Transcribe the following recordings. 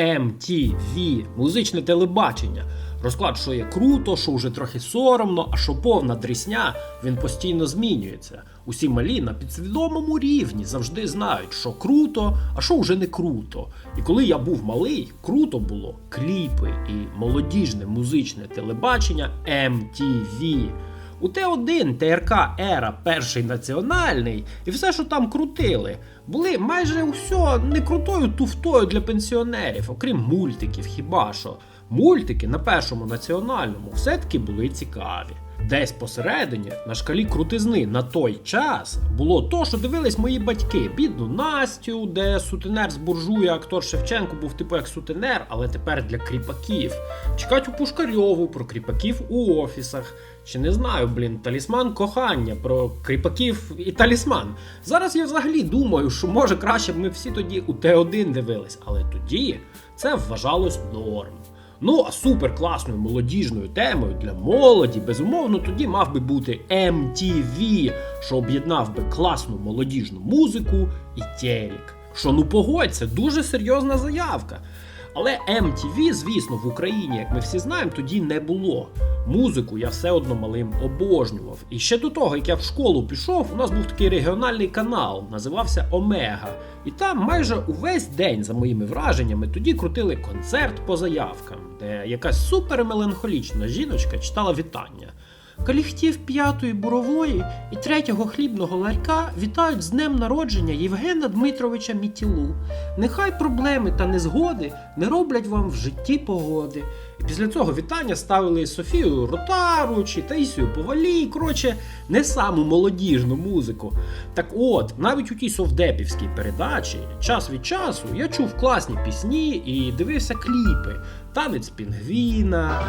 MTV, музичне телебачення. Розклад, що є круто, що вже трохи соромно, а що повна дрісня, він постійно змінюється. Усі малі на підсвідомому рівні завжди знають, що круто, а що вже не круто. І коли я був малий, круто було кліпи і молодіжне музичне телебачення MTV. У Т1 ТРК Ера перший національний і все, що там крутили, були майже усе не крутою туфтою для пенсіонерів, окрім мультиків, хіба що. Мультики на першому національному все-таки були цікаві. Десь посередині, на шкалі крутизни на той час, було то, що дивились мої батьки. Бідну Настю, де сутенер з буржуя, актор Шевченко був типу як сутенер, але тепер для кріпаків. Чекать у Пушкарьову про кріпаків у офісах. Чи не знаю, блін, талісман кохання про кріпаків і талісман. Зараз я взагалі думаю, що може краще б ми всі тоді у Т1 дивились, але тоді це вважалось норм. Ну, а супер класною молодіжною темою для молоді, безумовно, тоді мав би бути MTV, що об'єднав би класну молодіжну музику і телек. Що ну погодься, дуже серйозна заявка. Але MTV, звісно, в Україні, як ми всі знаємо, тоді не було. Музику я все одно малим обожнював. І ще до того, як я в школу пішов, у нас був такий регіональний канал, називався Омега. І там майже увесь день, за моїми враженнями, тоді крутили концерт по заявкам, де якась супермеланхолічна жіночка читала вітання. Колектив п'ятої бурової і третього хлібного ларька вітають з днем народження Євгена Дмитровича Мітілу. Нехай проблеми та незгоди не роблять вам в житті погоди. І після цього вітання ставили Софію Ротару чи Таїсію Повалій, коротше, не саму молодіжну музику. Так от, навіть у тій совдепівській передачі, час від часу я чув класні пісні і дивився кліпи. Танець пінгвіна,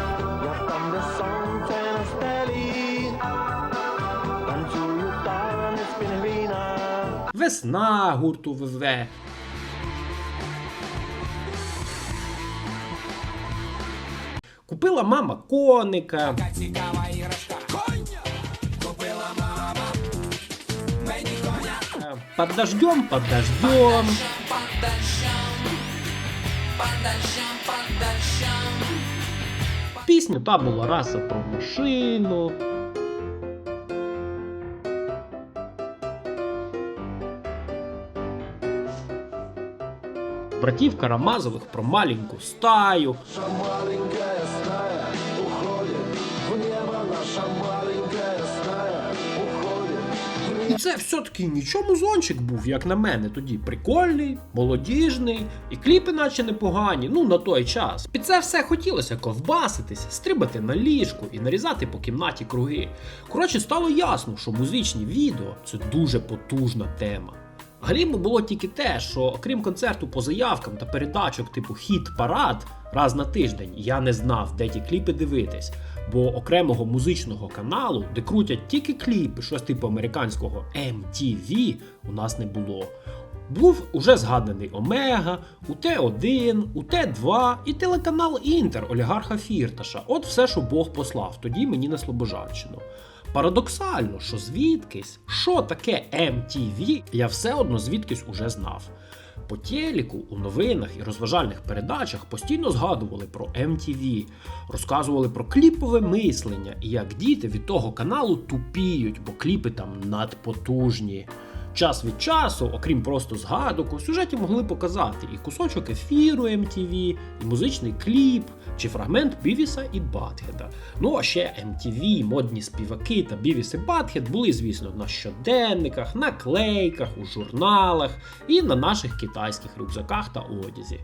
Весна гурту ВВ. Купила мама коника. Е, Под дождем, под дождем. Пісню та була раса про машину. Братів Карамазових про маленьку стаю. І це все-таки нічого музончик був, як на мене, тоді прикольний, молодіжний, і кліпи наче непогані, ну на той час. Під це все хотілося ковбаситись, стрибати на ліжку і нарізати по кімнаті круги. Коротше, стало ясно, що музичні відео це дуже потужна тема. Галіму було тільки те, що окрім концерту по заявкам та передачок типу Хіт Парад раз на тиждень, я не знав, де ті кліпи дивитись. Бо окремого музичного каналу, де крутять тільки кліпи, щось типу американського MTV, у нас не було. Був уже згаданий Омега, у Т1, у Т2 і телеканал Інтер олігарха Фірташа. От все, що Бог послав, тоді мені на Слобожанщину. Парадоксально, що звідкись, що таке MTV, я все одно звідкись уже знав. По телеку, у новинах і розважальних передачах постійно згадували про MTV, розказували про кліпове мислення і як діти від того каналу тупіють, бо кліпи там надпотужні. Час від часу, окрім просто згадок, у сюжеті могли показати і кусочок ефіру MTV, і музичний кліп, чи фрагмент Бівіса і Батхеда. Ну а ще MTV, модні співаки та Бівіс і Батхед були, звісно, на щоденниках, наклейках, у журналах і на наших китайських рюкзаках та одязі.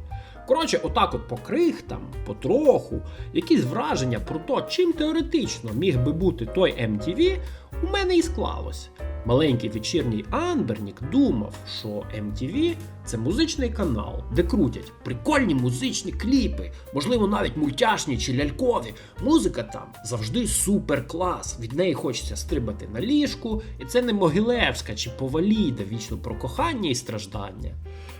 Коротше, отак от по крихтам, потроху, якісь враження про те, чим теоретично міг би бути той MTV, у мене і склалось. Маленький вечірній Анбернік думав, що MTV – це музичний канал, де крутять прикольні музичні кліпи, можливо, навіть мультяшні чи лялькові. Музика там завжди супер клас. Від неї хочеться стрибати на ліжку, і це не Могилевська чи Поваліда вічно про кохання і страждання.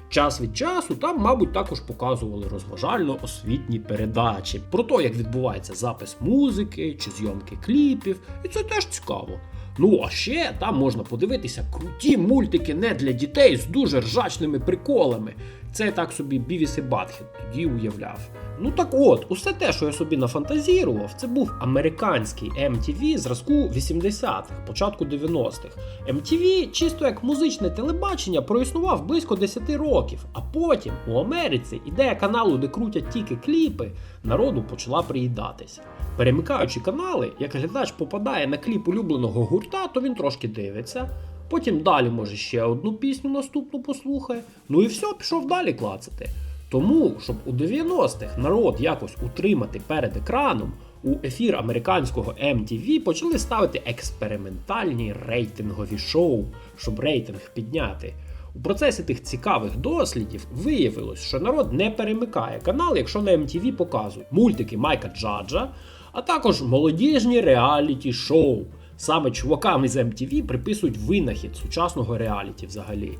Час від часу там, мабуть, також показували розважально-освітні передачі про те, як відбувається запис музики чи зйомки кліпів, і це теж цікаво. Ну а ще там можна подивитися круті мультики не для дітей з дуже ржачними приколами. Це так собі Бівіс і Батхед тоді уявляв. Ну так от, усе те, що я собі нафантазірував, це був американський MTV зразку 80-х, початку 90-х. MTV, чисто як музичне телебачення, проіснував близько 10 років, а потім у Америці ідея каналу, де крутять тільки кліпи, народу почала приїдатися. Перемикаючи канали, як глядач попадає на кліп улюбленого гурта, то він трошки дивиться. Потім далі може ще одну пісню наступну послухає. Ну і все, пішов далі клацати. Тому, щоб у 90-х народ якось утримати перед екраном, у ефір американського MTV почали ставити експериментальні рейтингові шоу, щоб рейтинг підняти. У процесі тих цікавих дослідів виявилось, що народ не перемикає канал, якщо на MTV показують мультики Майка Джаджа, а також молодіжні реаліті шоу. Саме чувакам із MTV приписують винахід сучасного реаліті взагалі.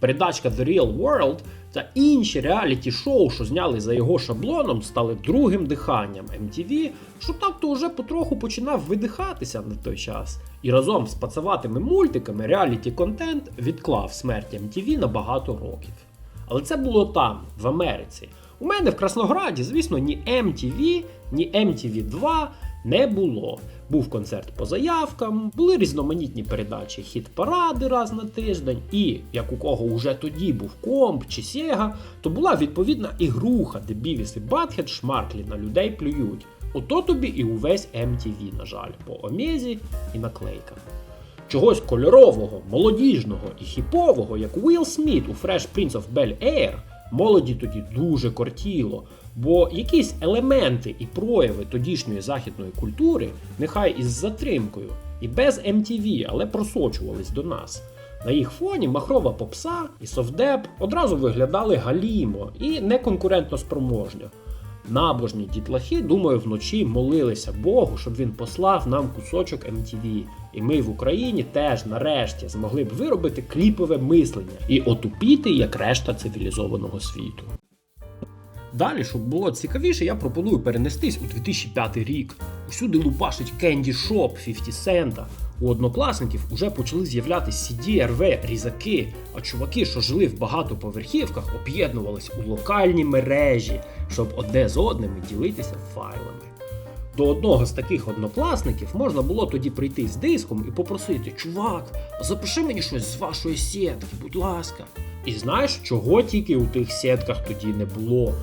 Передачка The Real World та інші реаліті-шоу, що зняли за його шаблоном, стали другим диханням MTV, що так-то вже потроху починав видихатися на той час. І разом з пацаватими мультиками реаліті-контент відклав смерть MTV на багато років. Але це було там, в Америці. У мене в Краснограді, звісно, ні MTV, ні MTV 2 не було. Був концерт по заявкам, були різноманітні передачі хіт-паради раз на тиждень, і як у кого уже тоді був комп чи Сєга, то була відповідна ігруха, де Бівіс і Батхед шмарклі на людей плюють. Ото тобі і увесь MTV, на жаль, по омезі і наклейкам. Чогось кольорового, молодіжного і хіпового, як Уілл Сміт у Fresh Prince of Bel-Air, молоді тоді дуже кортіло, бо якісь елементи і прояви тодішньої західної культури, нехай із затримкою, і без MTV, але просочувались до нас. На їх фоні махрова попса і совдеп одразу виглядали галімо і неконкурентно спроможньо. Набожні дітлахи, думаю, вночі молилися Богу, щоб він послав нам кусочок MTV. І ми в Україні теж нарешті змогли б виробити кліпове мислення і отупіти як решта цивілізованого світу. Далі, щоб було цікавіше, я пропоную перенестись у 2005 рік. Усюди лупашить Candy Shop 50 Cent. У однокласників уже почали з'являтися CD-RV різаки, а чуваки, що жили в багатоповерхівках, об'єднувались у локальні мережі, щоб одне з одним ділитися файлами. До одного з таких однокласників можна було тоді прийти з диском і попросити: Чувак, запиши мені щось з вашої сітки, будь ласка. І знаєш, чого тільки у тих сітках тоді не було?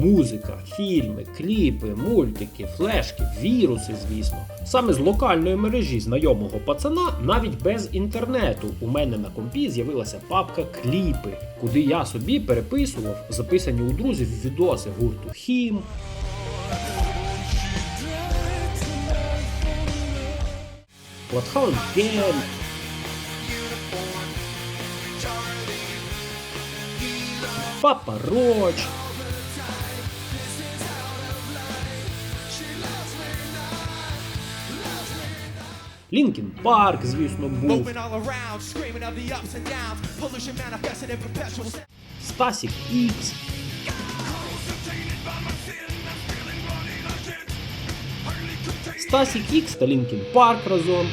Музика, фільми, кліпи, мультики, флешки, віруси, звісно. Саме з локальної мережі знайомого пацана, навіть без інтернету, у мене на компі з'явилася папка кліпи, куди я собі переписував записані у друзів відоси гурту Хім, Bloodhound Gang, Папа Роч. Лінкін Парк, звісно, був. Стасік Ікс. Стасік Ікс та Лінкін Парк разом.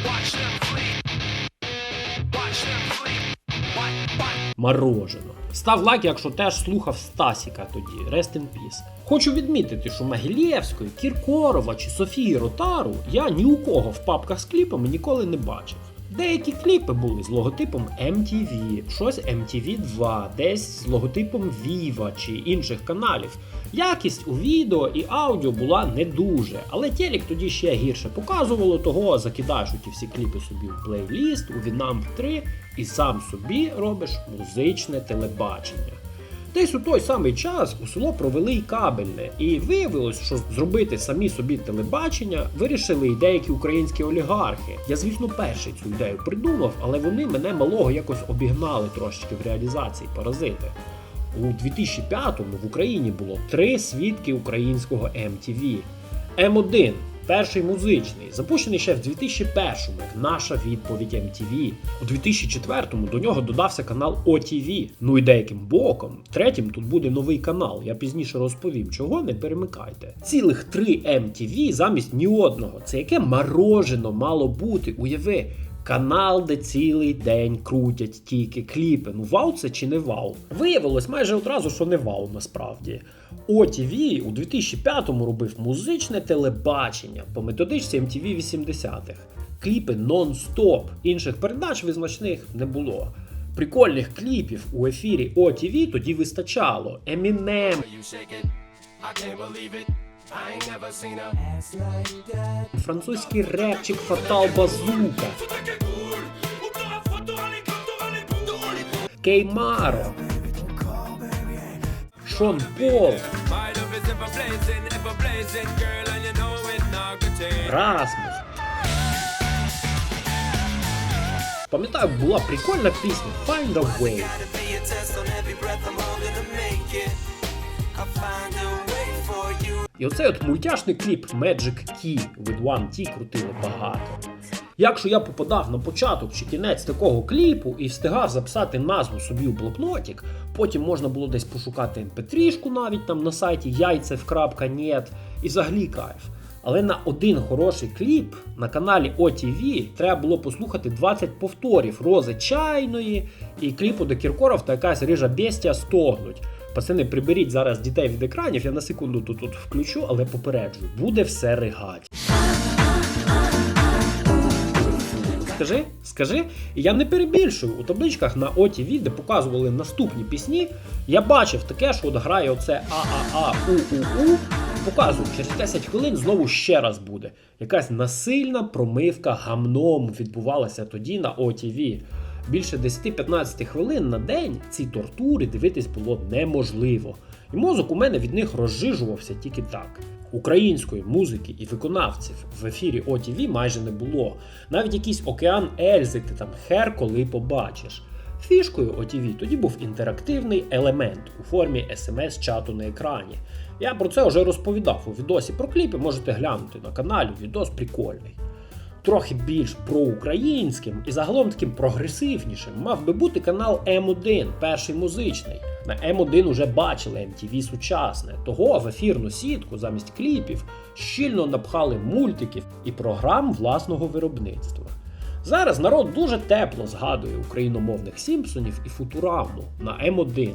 Морожено. Став лайк, якщо теж слухав Стасіка тоді. Rest in peace. Хочу відмітити, що Могилєвської, Кіркорова чи Софії Ротару я ні у кого в папках з кліпами ніколи не бачив. Деякі кліпи були з логотипом MTV, щось MTV 2, десь з логотипом Viva чи інших каналів. Якість у відео і аудіо була не дуже, але телек тоді ще гірше показувало, того закидаєш ті всі кліпи собі в плейліст, у Winamp 3 і сам собі робиш музичне телебачення. Десь у той самий час у село провели й кабельне, і виявилось, що зробити самі собі телебачення вирішили й деякі українські олігархи. Я, звісно, перший цю ідею придумав, але вони мене малого якось обігнали трошечки в реалізації паразити. У 2005-му в Україні було три свідки українського MTV. М1 перший музичний, запущений ще в 2001-му, як наша відповідь MTV. У 2004-му до нього додався канал OTV. Ну і деяким боком, третім тут буде новий канал. Я пізніше розповім, чого не перемикайте. Цілих три MTV замість ні одного. Це яке морожено мало бути. Уяви, Канал, де цілий день крутять тільки кліпи. Ну вау це чи не вау? Виявилось майже одразу, що не вау насправді. OTV у 2005-му робив музичне телебачення по методичці MTV 80-х. Кліпи нон-стоп. Інших передач визначних не було. Прикольних кліпів у ефірі OTV тоді вистачало. Eminem, французький репчик Фатал Базука, Кеймаро, Шон Пол, Расмус. Пам'ятаю, була прикольна пісня Find a Way. І оцей от мультяшний кліп Magic Key with One T крутили багато. Якщо я попадав на початок чи кінець такого кліпу і встигав записати назву собі у блокнотик, потім можна було десь пошукати mp3 навіть там на сайті яйцев.нет і взагалі кайф. Але на один хороший кліп на каналі OTV треба було послухати 20 повторів рози чайної і кліпу до Кіркоров та якась рижа бестія стогнуть. Пацани, приберіть зараз дітей від екранів, я на секунду тут, тут включу, але попереджую, буде все ригать. Скажи, скажи, я не перебільшую. У табличках на OTV, де показували наступні пісні, я бачив таке, що от грає оце ААА У-У-У, через 10 хвилин знову ще раз буде. Якась насильна промивка гамном відбувалася тоді на OTV. Більше 10-15 хвилин на день ці тортури дивитись було неможливо. І мозок у мене від них розжижувався тільки так. Української музики і виконавців в ефірі OTV майже не було. Навіть якийсь океан Ельзи ти там хер коли побачиш. Фішкою OTV тоді був інтерактивний елемент у формі смс-чату на екрані. Я про це вже розповідав у відосі про кліпи, можете глянути на каналі, відос прикольний. Трохи більш проукраїнським і загалом таким прогресивнішим мав би бути канал М1, перший музичний. На М1 уже бачили MTV сучасне, того в ефірну сітку замість кліпів щільно напхали мультиків і програм власного виробництва. Зараз народ дуже тепло згадує україномовних Сімпсонів і Футураму на М1.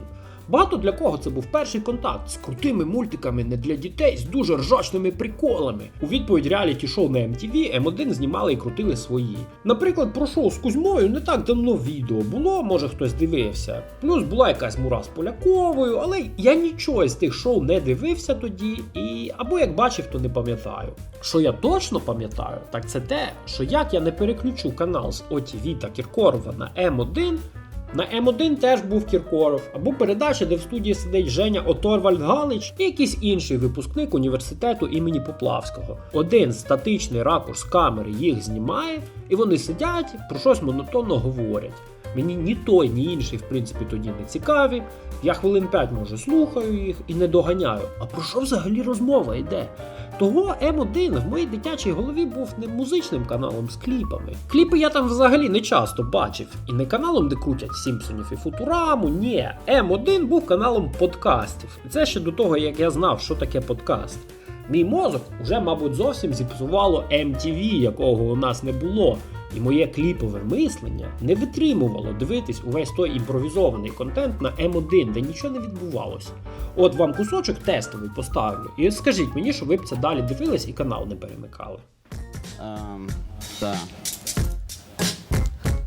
Багато для кого це був перший контакт з крутими мультиками не для дітей з дуже ржачними приколами. У відповідь реаліті шоу на MTV М1 знімали і крутили свої. Наприклад, про шоу з Кузьмою не так давно відео було, може хтось дивився. Плюс була якась мура з Поляковою, але я нічого з тих шоу не дивився тоді, і або як бачив, то не пам'ятаю. Що я точно пам'ятаю, так це те, що як я не переключу канал з OTV та Кіркорова на М1. На М1 теж був Кіркоров, або передача, де в студії сидить Женя Оторвальд Галич і якийсь інший випускник університету імені Поплавського. Один статичний ракурс камери їх знімає, і вони сидять, про щось монотонно говорять. Мені ні той, ні інший, в принципі, тоді не цікаві. Я хвилин 5 може слухаю їх і не доганяю. А про що взагалі розмова йде? Того М1 в моїй дитячій голові був не музичним каналом з кліпами. Кліпи я там взагалі не часто бачив. І не каналом, де крутять Сімпсонів і Футураму. Ні, М1 був каналом подкастів. Це ще до того, як я знав, що таке подкаст. Мій мозок уже, мабуть, зовсім зіпсувало MTV, якого у нас не було. І моє кліпове мислення не витримувало дивитись увесь той імпровізований контент на М1, де нічого не відбувалося. От вам кусочок тестовий поставлю. І скажіть мені, що ви б це далі дивились і канал не перемикали. Um, так.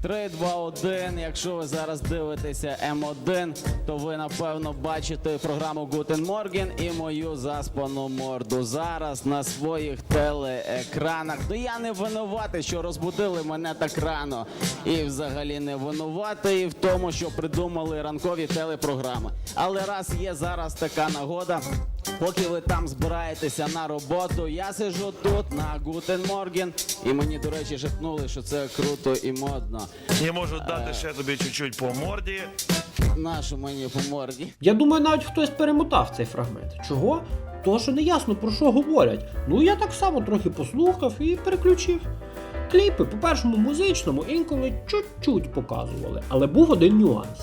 3, 2, 1. Якщо ви зараз дивитеся М1, то ви напевно бачите програму Guten Morgen і мою заспану морду. Зараз на своїх телеекранах. Ну я не винуватий, що розбудили мене так рано. І взагалі не винуватий в тому, що придумали ранкові телепрограми. Але раз є зараз така нагода. Поки ви там збираєтеся на роботу, я сиджу тут на Guten Morgen, і мені, до речі, шепнули, що це круто і модно. Я можу дати ще тобі чуть-чуть по морді. Нашу мені по морді. Я думаю, навіть хтось перемотав цей фрагмент. Чого? Того, що не ясно про що говорять. Ну я так само трохи послухав і переключив. Кліпи по першому музичному інколи чуть-чуть показували, але був один нюанс.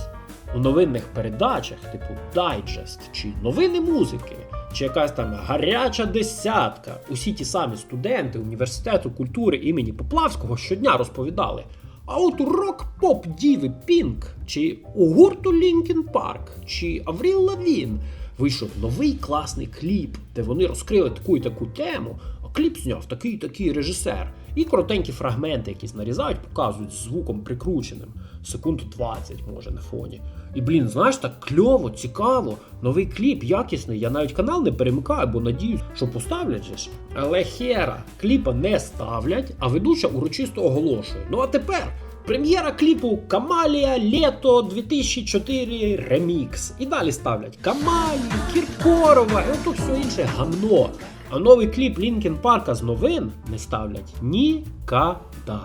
У новинних передачах, типу Дайджест чи новини музики, чи якась там гаряча десятка, усі ті самі студенти університету культури імені Поплавського щодня розповідали. А от у рок-поп діви Пінк, чи у гурту Лінкін Парк, чи Авріл Лавін вийшов новий класний кліп, де вони розкрили таку і таку тему, а кліп зняв такий такий режисер. І коротенькі фрагменти, якісь нарізають, показують з звуком прикрученим, секунд 20, може, на фоні. І блін, знаєш, так кльово, цікаво, новий кліп, якісний. Я навіть канал не перемикаю, бо надіюсь, що поставлять же ж. Але хера, кліпа не ставлять, а ведуча урочисто оголошує. Ну а тепер. Прем'єра кліпу Камалія Лето 2004 Ремікс. І далі ставлять Камалію, Кіркорова і ото все інше гамно. А новий кліп Лінкен Парка з новин не ставлять нікада.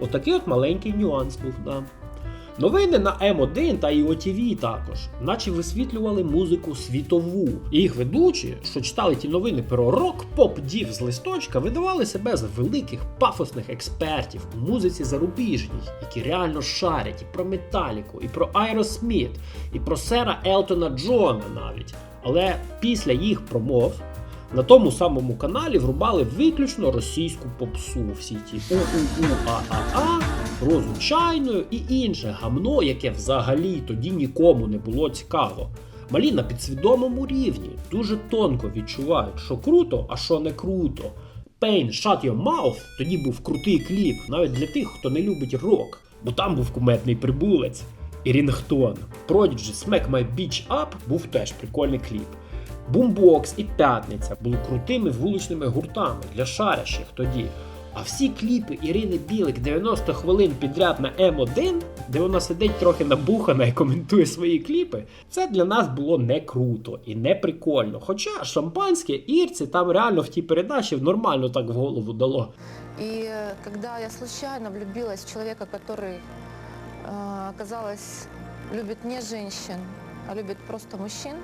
Отакий от маленький нюанс був, да. Новини на М1 та і OTV також, наче висвітлювали музику світову. Їх ведучі, що читали ті новини про рок-поп дів з листочка, видавали себе за великих пафосних експертів у музиці зарубіжній, які реально шарять і про Металіку, і про Aerosmith, і про сера Елтона Джона навіть. Але після їх промов на тому самому каналі врубали виключно російську попсу. Всі ті у-у-у-а-а-а, розу чайною і інше гамно, яке взагалі тоді нікому не було цікаво. Малі на підсвідомому рівні дуже тонко відчувають, що круто, а що не круто. Pain Shut Your Mouth тоді був крутий кліп, навіть для тих, хто не любить рок, бо там був куметний прибулець і Рінгтон. Prodigy Smack My Beach Up був теж прикольний кліп. Бумбокс і П'ятниця були крутими вуличними гуртами для шарящих тоді. А всі кліпи Ірини Білик 90 хвилин підряд на М1, де вона сидить трохи набухана і коментує свої кліпи, це для нас було не круто і не прикольно. Хоча шампанське, ірці там реально в тій передачі нормально так в голову дало. И э, когда я случайно влюбилась в человека, который, э, оказалось, любит не женщин, а любит просто мужчин,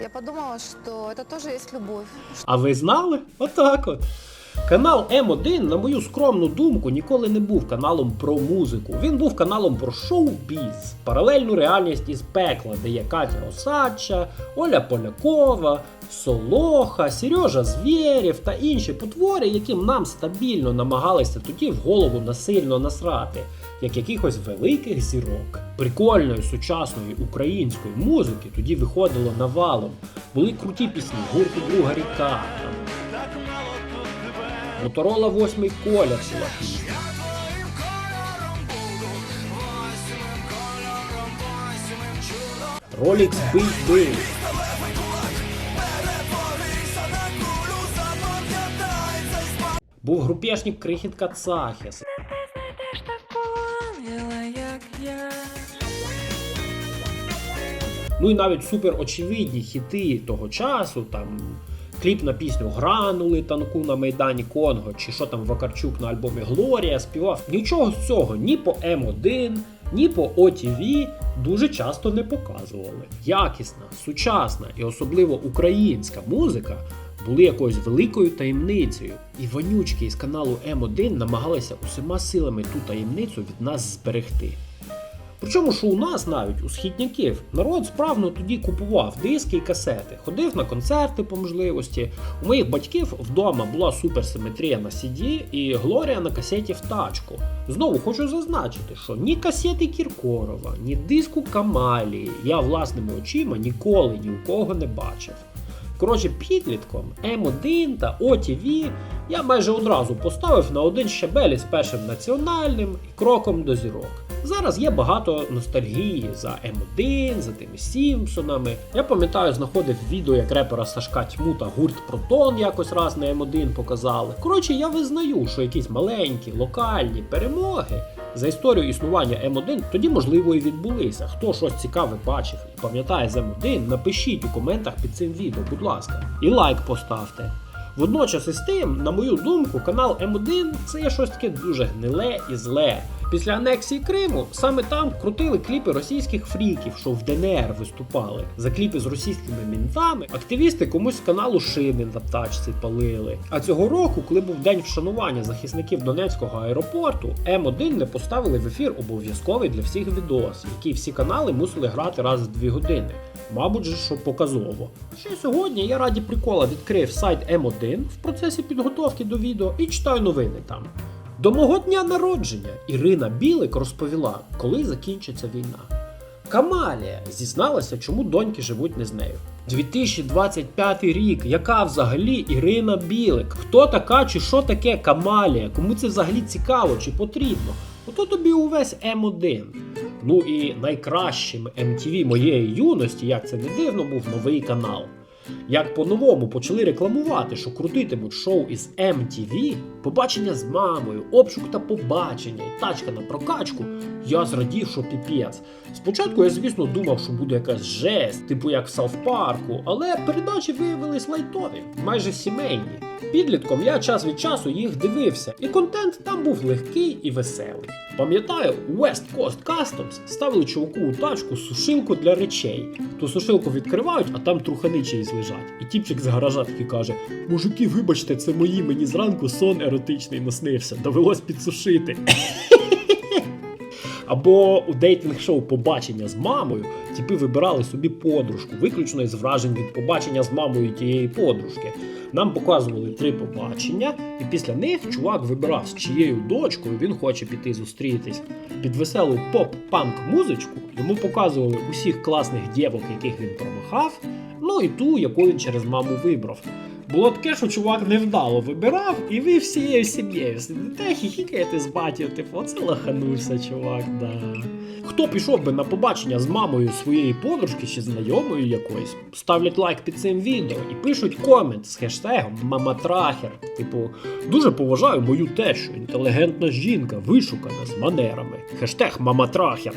я подумала, что это тоже есть любовь. А ви знали? Отак от. Канал М1, на мою скромну думку, ніколи не був каналом про музику. Він був каналом про шоу-біз, паралельну реальність із пекла, де є Катя Осадча, Оля Полякова, Солоха, Сережа Звєрєв та інші потвори, яким нам стабільно намагалися тоді в голову насильно насрати, як якихось великих зірок. Прикольної сучасної української музики тоді виходило навалом. Були круті пісні гурту Друга ріка. Моторола восьмий колір була пісня. Rolex бий бий. Був групешник крихітка Цахіс. Ну і навіть супер очевидні хіти того часу, там кліп на пісню Гранули танку на Майдані Конго, чи що там Вакарчук на альбомі Глорія співав. Нічого з цього ні по М1, ні по OTV дуже часто не показували. Якісна, сучасна і особливо українська музика були якоюсь великою таємницею. І вонючки із каналу М1 намагалися усіма силами ту таємницю від нас зберегти. Причому, що у нас навіть у східняків народ справно тоді купував диски і касети, ходив на концерти по можливості. У моїх батьків вдома була суперсиметрія на CD і Глорія на касеті в тачку. Знову хочу зазначити, що ні касети Кіркорова, ні диску Камалії я власними очима ніколи ні у кого не бачив. Коротше, підлітком М1 та OTV я майже одразу поставив на один щабель із першим національним і кроком до зірок. Зараз є багато ностальгії за М1, за тими Сімпсонами. Я пам'ятаю, знаходив відео, як репера Сашка Тьму та гурт Протон якось раз на М1 показали. Коротше, я визнаю, що якісь маленькі локальні перемоги за історію існування М1 тоді можливо і відбулися. Хто щось цікаве бачив і пам'ятає з М1, напишіть у коментах під цим відео, будь ласка, і лайк поставте. Водночас із тим, на мою думку, канал М1 це є щось таке дуже гниле і зле. Після анексії Криму саме там крутили кліпи російських фріків, що в ДНР виступали. За кліпи з російськими мінтами активісти комусь з каналу шини на тачці палили. А цього року, коли був день вшанування захисників Донецького аеропорту, М1 не поставили в ефір обов'язковий для всіх відос, який всі канали мусили грати раз в 2 години. Мабуть що показово. Ще сьогодні я раді прикола відкрив сайт М1 в процесі підготовки до відео і читаю новини там. До мого дня народження Ірина Білик розповіла, коли закінчиться війна. Камалія зізналася, чому доньки живуть не з нею. 2025 рік. Яка взагалі Ірина Білик? Хто така чи що таке Камалія? Кому це взагалі цікаво чи потрібно? Ото тобі увесь М1. Ну і найкращим MTV моєї юності, як це не дивно, був новий канал. Як по-новому почали рекламувати, що крутитимуть шоу із MTV, побачення з мамою, обшук та побачення і тачка на прокачку, я зрадів, що піпець. Спочатку я, звісно, думав, що буде якась жесть, типу як в Сауth Парку, але передачі виявились лайтові, майже сімейні. Підлітком я час від часу їх дивився, і контент там був легкий і веселий. Пам'ятаю, West Coast Customs ставили чуваку у тачку сушилку для речей. Ту сушилку відкривають, а там трухани чиїсь лежать. І тіпчик з гаража таки каже: Мужики, вибачте, це мої, мені зранку сон еротичний наснився, довелось підсушити. Або у дейтинг-шоу побачення з мамою тіпи вибирали собі подружку, виключно із вражень від побачення з мамою тієї подружки. Нам показували три побачення, і після них чувак вибирав, з чиєю дочкою він хоче піти зустрітись. Під веселу поп-панк музичку йому показували усіх класних дівок, яких він промахав, ну і ту, яку він через маму вибрав. Було таке, що чувак невдало вибирав, і ви всією сім'єю сидите, хіхікаєте з батьків, типу, оце лаханувся, чувак, да. Хто пішов би на побачення з мамою своєї подружки чи знайомою якоюсь, ставлять лайк під цим відео і пишуть комент з хештегом Маматрахер. Типу, дуже поважаю мою тещу, інтелігентна жінка, вишукана з манерами. Хештег Маматрахер.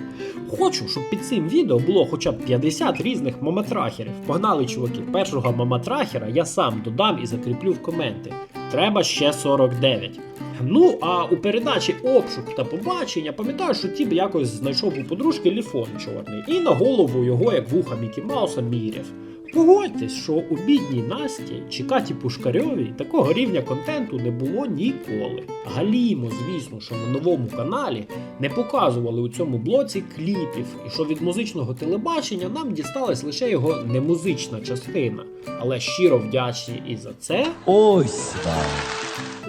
Хочу, щоб під цим відео було хоча б 50 різних маматрахерів. Погнали, чуваки, першого маматрахера я сам додам і закріплю в коменти. Треба ще 49. Ну, а у передачі обшук та побачення пам'ятаю, що тіп якось знайшов у подружки ліфон чорний і на голову його, як вуха Мікі Мауса, міряв. Погодьтесь, що у бідній Насті чи Каті Пушкарьовій такого рівня контенту не було ніколи. Галімо, звісно, що на новому каналі не показували у цьому блоці кліпів, і що від музичного телебачення нам дісталась лише його немузична частина. Але щиро вдячні і за це. Ось.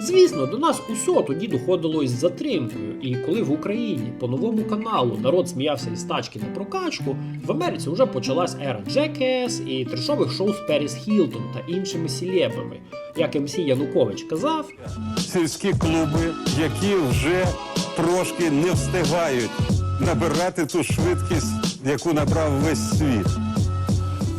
Звісно, до нас усьо тоді доходило із затримкою, і коли в Україні по новому каналу народ сміявся із тачки на прокачку, в Америці вже почалась ера Jackass і трешових шоу з Періс Хілтон та іншими сілебами. Як МС Янукович казав, сільські клуби, які вже трошки не встигають набирати ту швидкість, яку набрав весь світ.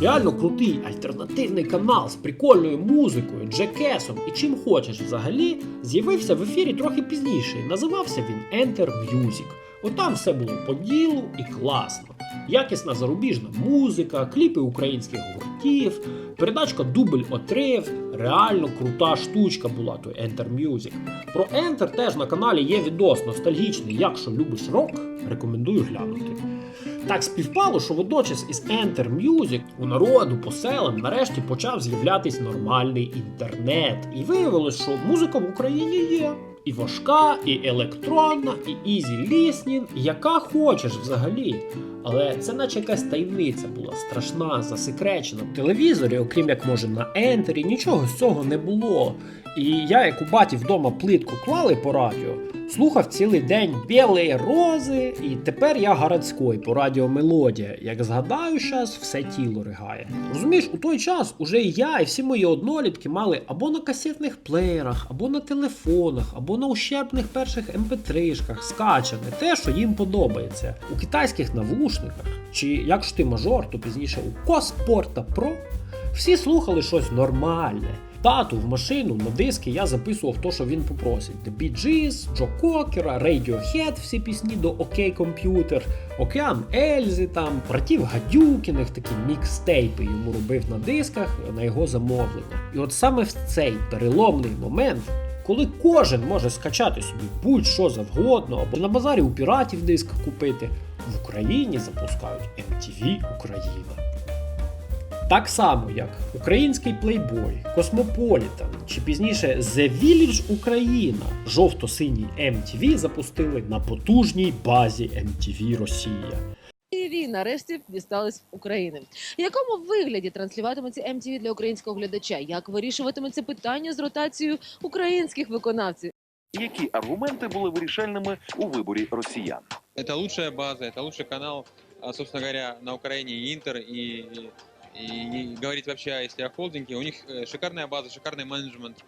Реально крутий альтернативний канал з прикольною музикою, джекесом і чим хочеш взагалі, з'явився в ефірі трохи пізніше. Називався він Enter Music. Отам все було по ділу і класно. Якісна зарубіжна музика, кліпи українських гуртів, передачка Дубль отрив, реально крута штучка була той Enter Music. Про Enter теж на каналі є відос ностальгічний. Якщо любиш рок, рекомендую глянути. Так співпало, що водночас із Enter Music у народу по селам нарешті почав з'являтись нормальний інтернет. І виявилось, що музика в Україні є. І важка, і електронна, і ізі ліснін, яка хочеш взагалі. Але це наче якась таємниця була страшна, засекречена. В телевізорі, окрім як може на Ентері, нічого з цього не було. І я, як у баті вдома плитку клали по радіо, слухав цілий день білі рози, і тепер я городський по радіо Мелодія. Як згадаю щас, все тіло ригає. Розумієш, у той час уже і я, і всі мої однолітки мали або на касетних плеєрах, або на телефонах, або на ущербних перших mp3-шках скачане те, що їм подобається. У китайських навушниках, чи якщо ти мажор, то пізніше у Коспорта Pro всі слухали щось нормальне. Тату в машину на диски я записував то, що він попросить: The Bee Gees, Джо Кокера, Radiohead, всі пісні до OK Computer, Океан Ельзи, там, братів Гадюкіних, такі мікстейпи йому робив на дисках на його замовлення. І от саме в цей переломний момент. Коли кожен може скачати собі будь-що завгодно, або на базарі у піратів диск купити, в Україні запускають MTV Україна. Так само, як український плейбой, Космополітан чи пізніше The Village Україна, жовто-синій MTV запустили на потужній базі MTV Росія. ТВ нарешті дістались України. В якому вигляді транслюватиметься MTV для українського глядача? Як вирішуватиметься питання з ротацією українських виконавців? Які аргументи були вирішальними у виборі росіян? Это лучшая база, это лучший канал, а, собственно говоря, на Украине и Интер, и, и, и говорить вообще, если о холдинге, у них э, шикарная база, шикарный менеджмент,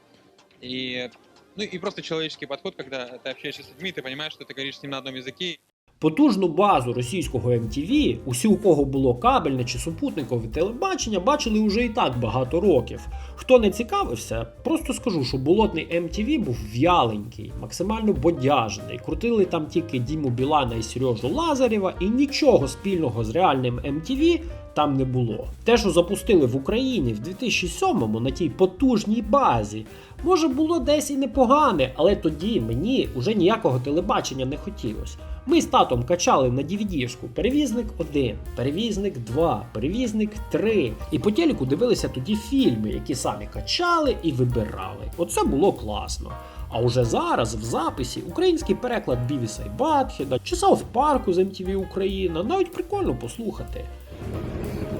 и, ну и просто человеческий подход, когда ты общаешься с людьми, ты понимаешь, что ты говоришь с ним на одном языке, Потужну базу російського MTV, усі, у кого було кабельне чи супутникове телебачення, бачили уже і так багато років. Хто не цікавився, просто скажу, що болотний MTV був в'яленький, максимально бодяжний. Крутили там тільки Діму Білана і Сережу Лазарєва, і нічого спільного з реальним MTV там не було. Те, що запустили в Україні в 2007-му на тій потужній базі, може було десь і непогане, але тоді мені уже ніякого телебачення не хотілося. Ми з татом качали на DVD-шку перевізник 1, перевізник 2, перевізник 3. І по телеку дивилися тоді фільми, які самі качали і вибирали. Оце було класно. А уже зараз в записі український переклад Бівіса і Батхеда чи Сауth Парку з MTV Україна навіть прикольно послухати.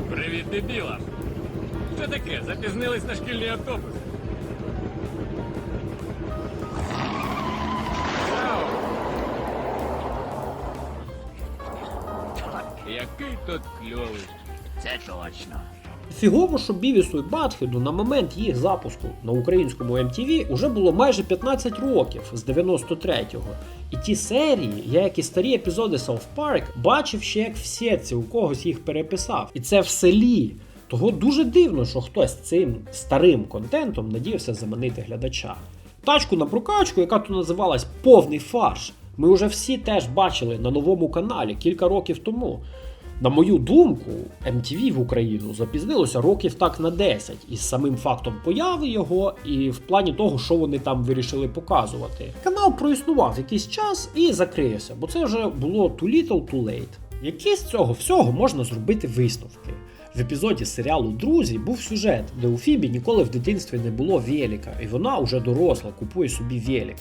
Привіт, дебіла! Що таке? Запізнились на шкільний автобус? Тут кльовий. Це точно. Фігово, що Бівісу і Батхеду на момент їх запуску на українському MTV уже було майже 15 років з 93-го. І ті серії, я як і старі епізоди South Park, бачив ще як в сітці, у когось їх переписав. І це в селі. Того дуже дивно, що хтось цим старим контентом надіявся заманити глядача. Тачку на прокачку, яка тут називалась повний фарш, ми вже всі теж бачили на новому каналі кілька років тому. На мою думку, MTV в Україну запізнилося років так на 10 із самим фактом появи його, і в плані того, що вони там вирішили показувати. Канал проіснував якийсь час і закрився, бо це вже було too little too late. Які з цього всього можна зробити висновки? В епізоді серіалу Друзі був сюжет, де у Фібі ніколи в дитинстві не було велика, і вона уже доросла, купує собі велик.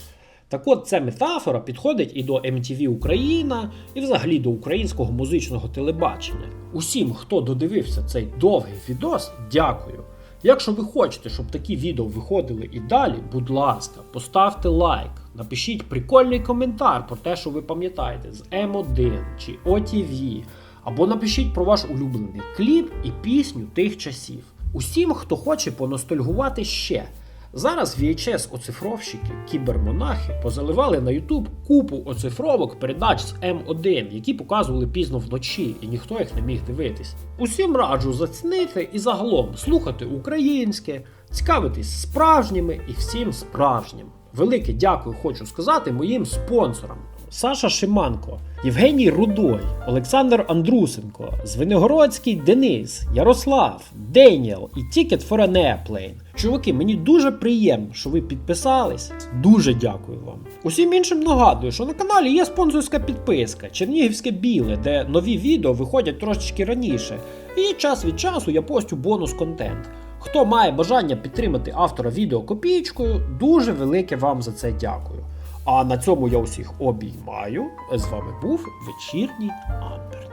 Так от ця метафора підходить і до MTV Україна, і взагалі до українського музичного телебачення. Усім, хто додивився цей довгий відос, дякую. Якщо ви хочете, щоб такі відео виходили і далі, будь ласка, поставте лайк, напишіть прикольний коментар про те, що ви пам'ятаєте з М1 чи OTV, або напишіть про ваш улюблений кліп і пісню тих часів. Усім, хто хоче поностальгувати ще. Зараз VHS оцифровщики, кібермонахи позаливали на YouTube купу оцифровок передач з М1, які показували пізно вночі, і ніхто їх не міг дивитись. Усім раджу зацінити і загалом слухати українське, цікавитись справжніми і всім справжнім. Велике дякую хочу сказати моїм спонсорам. Саша Шиманко, Євгеній Рудой, Олександр Андрусенко, Звенигородський Денис, Ярослав, Деніел і Ticket for an Airplane. Чуваки, мені дуже приємно, що ви підписались. Дуже дякую вам. Усім іншим нагадую, що на каналі є спонсорська підписка Чернігівське біле, де нові відео виходять трошечки раніше. І час від часу я постю бонус контент. Хто має бажання підтримати автора відео копієчкою, дуже велике вам за це дякую. А на цьому я усіх обіймаю. З вами був вечірній Амбер.